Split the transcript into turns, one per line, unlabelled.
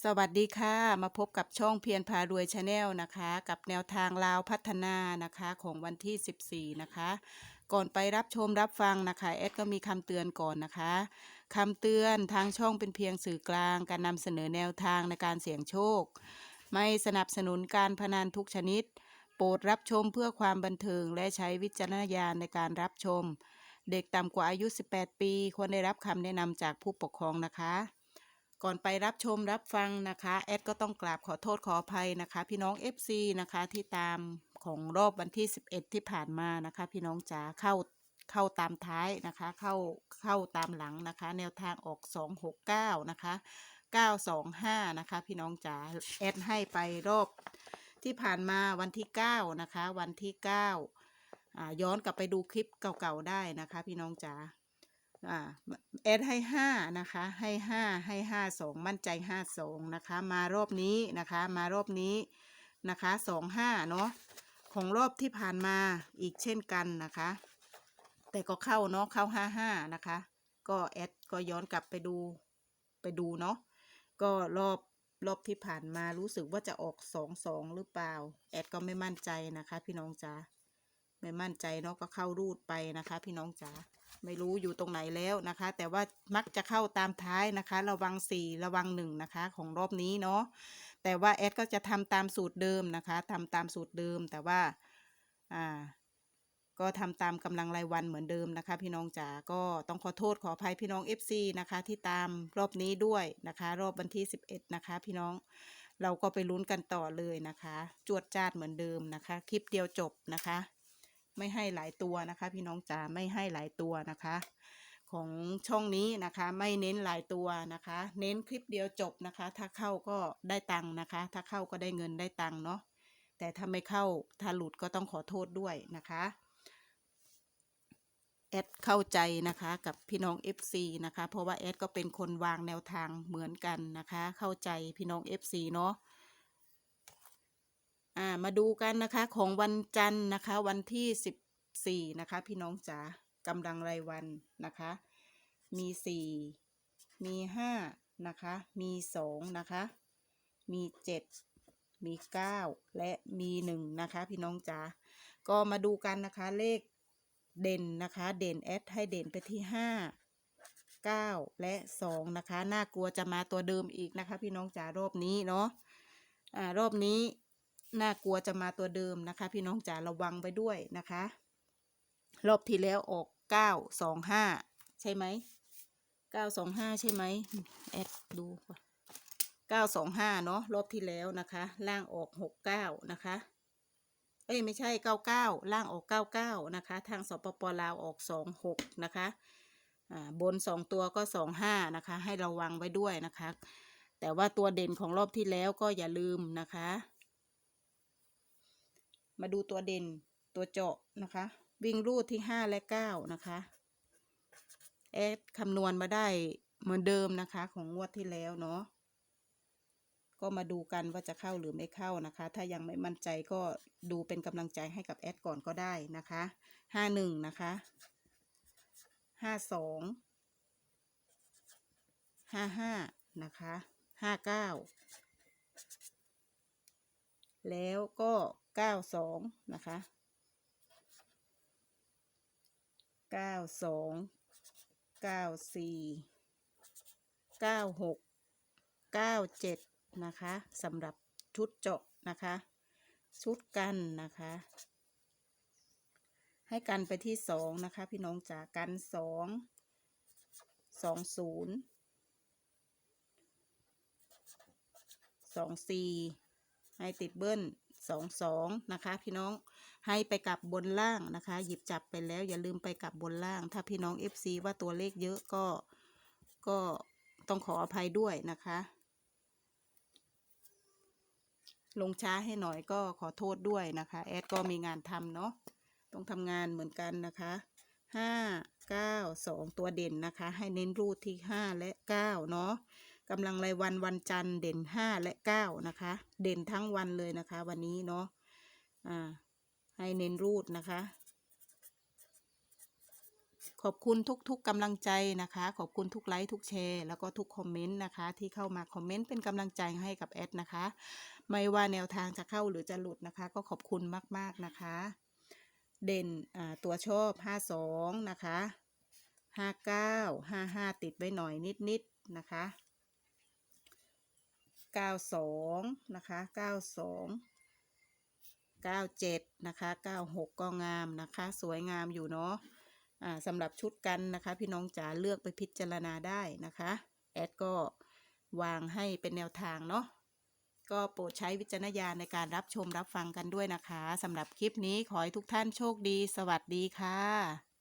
สวัสดีค่ะ มาพบกับช่องเพียรพารวยชาแนลนะคะ กับแนวทางลาวพัฒนานะคะของวันที่ 14 นะคะ ก่อนไปรับชมรับฟังนะคะแอดก็มีคำเตือนก่อนนะคะคำเตือนทางช่องเป็นเพียงสื่อกลาง การนำเสนอแนวทางในการเสี่ยงโชค ไม่สนับสนุนการพนันทุกชนิด โปรดรับชมเพื่อความบันเทิงและใช้วิจารณญาณในการรับชม เด็กต่ำกว่าอายุ 18 ปีควรได้รับคำแนะนำจากผู้ปกครองนะคะ ก่อนไปรับชมรับฟังนะคะแอดก็ต้องกราบขอโทษขออภัยนะคะ พี่น้อง FC นะคะที่ตามของรอบวันที่ 11 ที่ผ่านมานะคะ พี่น้องจ๋าเข้าเข้าตามท้ายนะคะ เข้าเข้าตามหลังนะคะ แนวทางออก 269 นะคะ 925 นะคะ พี่น้องจ๋าแอดให้ไปรอบที่ผ่านมาวันที่ 9 นะคะ วันที่9อ่าย้อนกลับไปดูคลิปเก่าๆได้นะคะ พี่น้องจ๋า แอดให้ห้านะคะ ให้ห้าให้ห้าสองมั่นใจห้าสองนะคะ มารอบนี้นะคะ มารอบนี้นะคะสองห้าเนาะของรอบที่ผ่านมาอีกเช่นกันนะคะ แต่ก็เข้าเนาะเข้าห้าห้านะคะ ก็แอดก็ย้อนกลับไปดูไปดูเนาะก็รอบรอบที่ผ่านมารู้สึกว่าจะออกสองสองหรือเปล่า แอดก็ไม่มั่นใจนะคะ พี่น้องจ๋าไม่มั่นใจเนาะก็เข้ารูดไปนะคะ พี่น้องจ๋า ไม่รู้อยู่ตรงไหนแล้วนะคะ แต่ว่ามักจะเข้าตามท้ายนะคะ ระวังสี่ระวังหนึ่งนะคะ ของรอบนี้เนาะแต่ว่าแอดก็จะทำตามสูตรเดิมนะคะทำตามสูตรเดิมแต่ว่าอ่าก็ทำตามกำลังรายวันเหมือนเดิมนะคะ พี่น้องจ๋าก็ต้องขอโทษขออภัยพี่น้อง FC นะคะ ที่ตามรอบนี้ด้วยนะคะ รอบวันที่ 11 นะคะ พี่น้องเราก็ไปลุ้นกันต่อเลยนะคะ จวดจาดเหมือนเดิมนะคะ คลิปเดียวจบนะคะ ไม่ให้หลายตัวนะคะ พี่น้องจ๋าไม่ให้หลายตัวนะคะ ของช่องนี้นะคะไม่เน้นหลายตัวนะคะ เน้นคลิปเดียวจบนะคะ ถ้าเข้าก็ได้ตังค์นะคะ ถ้าเข้าก็ได้เงินได้ตังค์เนาะแต่ถ้าไม่เข้าถ้าหลุดก็ต้องขอโทษด้วยนะคะแอดเข้าใจนะคะกับพี่น้อง FC นะคะ เพราะว่าแอดก็เป็นคนวางแนวทางเหมือนกันนะคะ เข้าใจพี่น้อง FC เนาะ มาดูกันนะคะของวันจันทร์นะคะ วันที่สิบสี่นะคะ พี่น้องจ๋ากำลังรายวันนะคะ มีสี่มีห้านะคะ มีสองนะคะ มีเจ็ดมีเก้าและมีหนึ่งนะคะ พี่น้องจ๋าก็มาดูกันนะคะเลขเด่นนะคะ เด่นแอดให้เด่นไปที่ห้าเก้าและสองนะคะ น่ากลัวจะมาตัวเดิมอีกนะคะ พี่น้องจ๋ารอบนี้เนาะอ่ารอบนี้ น่ากลัวจะมาตัวเดิมนะคะ พี่น้องจ๋าระวังไว้ด้วยนะคะ รอบที่แล้วออกเก้าสองห้าใช่ไหมเก้าสองห้าใช่ไหมแอดดูเก้าสองห้าเนาะรอบที่แล้วนะคะ ล่างออกหกเก้านะคะเอ้ยไม่ใช่เก้าเก้าล่างออกเก้าเก้านะคะ ทางสปปลาวออกสองหกนะคะอ่าบนสองตัวก็สองห้านะคะ ให้ระวังไว้ด้วยนะคะ แต่ว่าตัวเด่นของรอบที่แล้วก็อย่าลืมนะคะ มาดูตัวเด่นตัวเจาะนะคะ วิ่งรูดที่ห้าและเก้านะคะแอดคำนวณมาได้เหมือนเดิมนะคะ ของงวดที่แล้วเนาะก็มาดูกันว่าจะเข้าหรือไม่เข้านะคะ ถ้ายังไม่มั่นใจก็ดูเป็นกำลังใจให้กับแอดก่อนก็ได้นะคะห้าหนึ่งนะคะห้าสองห้าห้านะคะห้าเก้าแล้วก็ เก้าสองนะคะเก้าสองเก้าสี่เก้าหกเก้าเจ็ดนะคะสำหรับชุดเจาะนะคะ ชุดกันนะคะ ให้กันไปที่สองนะคะ พี่น้องจ๋ากันสองสองศูนย์สองสี่ให้ติดเบิ้ล สองสองนะคะ พี่น้องให้ไปกลับบนล่างนะคะ หยิบจับไปแล้ว อย่าลืมไปกลับบนล่าง ถ้าพี่น้อง FC ว่าตัวเลขเยอะก็ก็ต้องขออภัยด้วยนะคะ ลงช้าให้หน่อยก็ขอโทษด้วยนะคะ แอดก็มีงานทำเนาะต้องทำงานเหมือนกันนะคะห้าเก้าสองตัวเด่นนะคะ ให้เน้นรูดที่ห้าและเก้าเนาะ กำลังรายวันวันจันทร์เด่นห้าและเก้านะคะ เด่นทั้งวันเลยนะคะ วันนี้เนาะอ่าให้เน้นรูดนะคะ ขอบคุณทุกๆกำลังใจนะคะ ขอบคุณทุกไลค์ทุกแชร์แล้วก็ทุกคอมเมนต์นะคะ ที่เข้ามาคอมเมนต์เป็นกำลังใจให้กับแอดนะคะ ไม่ว่าแนวทางจะเข้าหรือจะหลุดนะคะ ก็ขอบคุณมากๆนะคะ เด่นตัวชอบ 52 นะคะ 59 55 ติดไว้หน่อยนิดๆนะคะ 92นะคะ92 97นะคะ96ก็งามนะคะ สวยงามอยู่เนาะอ่าสำหรับชุดกันนะคะ พี่น้องจ๋าเลือกไปพิจารณาได้นะคะ แอดก็วางให้เป็นแนวทางเนาะก็โปรดใช้วิจารณญาณในการรับชมรับฟังกันด้วยนะคะสำหรับคลิปนี้ขอให้ทุกท่านโชคดี สวัสดีค่ะ